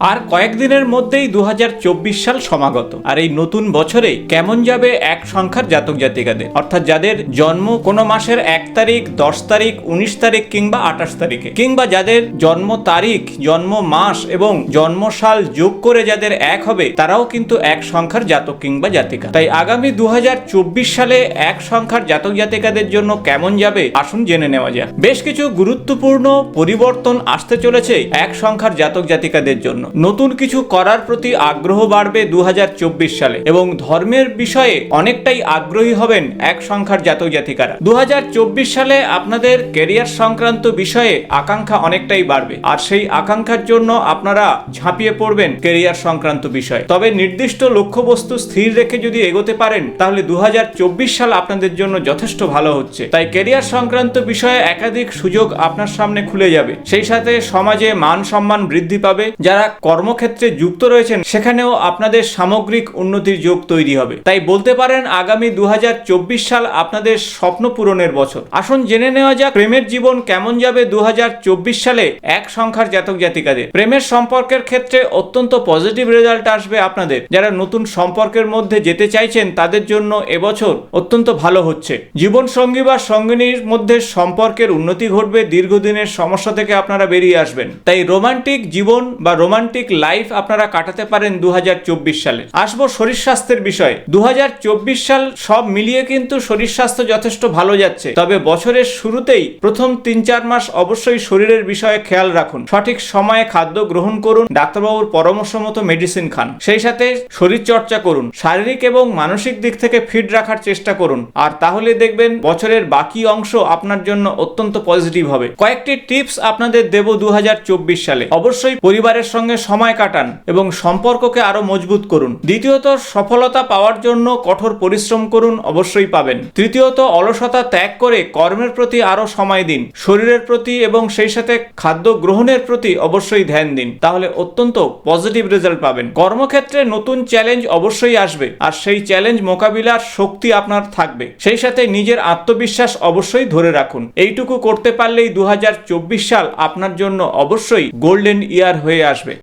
আর কয়েকদিনের মধ্যেই দু হাজার চব্বিশ সাল সমাগত। আর এই নতুন বছরে কেমন যাবে এক সংখ্যার জাতক জাতিকাদের? অর্থাৎ যাদের জন্ম কোনো মাসের এক তারিখ, দশ তারিখ, উনিশ তারিখ কিংবা আঠাশ তারিখে। কিংবা যাদের জন্ম তারিখ, জন্ম মাস এবং জন্ম সাল যোগ করে যাদের এক হবে, তারাও কিন্তু এক সংখ্যার জাতক কিংবা জাতিকা। তাই আগামী দু হাজার চব্বিশ সালে এক সংখ্যার জাতক জাতিকাদের জন্য কেমন যাবে, আসুন জেনে নেওয়া যাক। বেশ কিছু গুরুত্বপূর্ণ পরিবর্তন আসতে চলেছে এক সংখ্যার জাতক জাতিকাদের জন্য। নতুন কিছু করার প্রতি আগ্রহ বাড়বে দু হাজার চব্বিশ সালে এবং ধর্মের বিষয়ে অনেকটাই আগ্রহী হবেন এক সংখ্যার জাতক জাতিকারা। দু হাজার চব্বিশ সালে আপনাদের কেরিয়ার সংক্রান্ত বিষয়ে আকাঙ্ক্ষা অনেকটাই বাড়বে আর সেই আকাঙ্ক্ষার জন্য আপনারা ঝাঁপিয়ে পড়বেন কেরিয়ার সংক্রান্ত বিষয়ে। তবে নির্দিষ্ট লক্ষ্যবস্তু স্থির রেখে যদি এগোতে পারেন, তাহলে দু হাজার চব্বিশ সাল আপনাদের জন্য যথেষ্ট ভালো হচ্ছে। তাই কেরিয়ার সংক্রান্ত বিষয়ে একাধিক সুযোগ আপনার সামনে খুলে যাবে। সেই সাথে সমাজে মান সম্মান বৃদ্ধি পাবে। যারা কর্মক্ষেত্রে যুক্ত রয়েছেন, সেখানেও আপনাদের সামগ্রিক উন্নতির যোগ তৈরি হবে। তাই বলতে পারেন, আগামী দুহাজার চব্বিশ সাল আপনাদের স্বপ্ন পূরণের বছর। আসুন জেনে নেওয়া যাক, প্রেমের জীবন কেমন যাবে দু হাজার চব্বিশ সালে এক সংখ্যার জাতক জাতিকাদের। প্রেমের সম্পর্কের ক্ষেত্রে অত্যন্ত পজিটিভ রেজাল্ট আসবে আপনাদের। যারা নতুন সম্পর্কের মধ্যে যেতে চাইছেন, তাদের জন্য এবছর অত্যন্ত ভালো হচ্ছে। জীবন সঙ্গী বা সঙ্গিনীর মধ্যে সম্পর্কের উন্নতি ঘটবে, দীর্ঘদিনের সমস্যা থেকে আপনারা বেরিয়ে আসবেন। তাই রোমান্টিক জীবন বা রোমান্টিক লাইফ আপনারা কাটাতে পারেন দু হাজার চব্বিশ সালে। আসব শরীর স্বাস্থ্যের বিষয়ে। দু হাজার চব্বিশ সাল সব মিলিয়ে কিন্তু শরীর স্বাস্থ্য যথেষ্ট ভালো যাচ্ছে। তবে বছরের শুরুতেই প্রথম তিন চার মাস অবশ্যই শরীরের বিষয়ে খেয়াল রাখুন। সঠিক সময়ে খাদ্য গ্রহণ করুন, ডাক্তারবাবুর পরামর্শ মতো মেডিসিন খান। সেই সাথে শরীর চর্চা করুন, শারীরিক এবং মানসিক দিক থেকে ফিট রাখার চেষ্টা করুন। আর তাহলে দেখবেন বছরের বাকি অংশ আপনার জন্য অত্যন্ত পজিটিভ হবে। কয়েকটি টিপস আপনাদের দেব দু হাজার চব্বিশ সালে। অবশ্যই পরিবারের সঙ্গে সময় কাটান এবং সম্পর্ককে আরও মজবুত করুন। দ্বিতীয়ত, সফলতা পাওয়ার জন্য কঠোর পরিশ্রম করুন, অবশ্যই পাবেন। তৃতীয়ত, অলসতা ত্যাগ করে কর্মের প্রতি আরও সময় দিন। শরীরের প্রতি এবং সেই সাথে খাদ্য গ্রহণের প্রতি অবশ্যই ধ্যান দিন। তাহলে অত্যন্ত পজিটিভ রেজাল্ট পাবেন। কর্মক্ষেত্রে নতুন চ্যালেঞ্জ অবশ্যই আসবে, আর সেই চ্যালেঞ্জ মোকাবিলার শক্তি আপনার থাকবে। সেই সাথে নিজের আত্মবিশ্বাস অবশ্যই ধরে রাখুন। এইটুকু করতে পারলেই দু হাজার চব্বিশ সাল আপনার জন্য অবশ্যই গোল্ডেন ইয়ার হয়ে আসবে।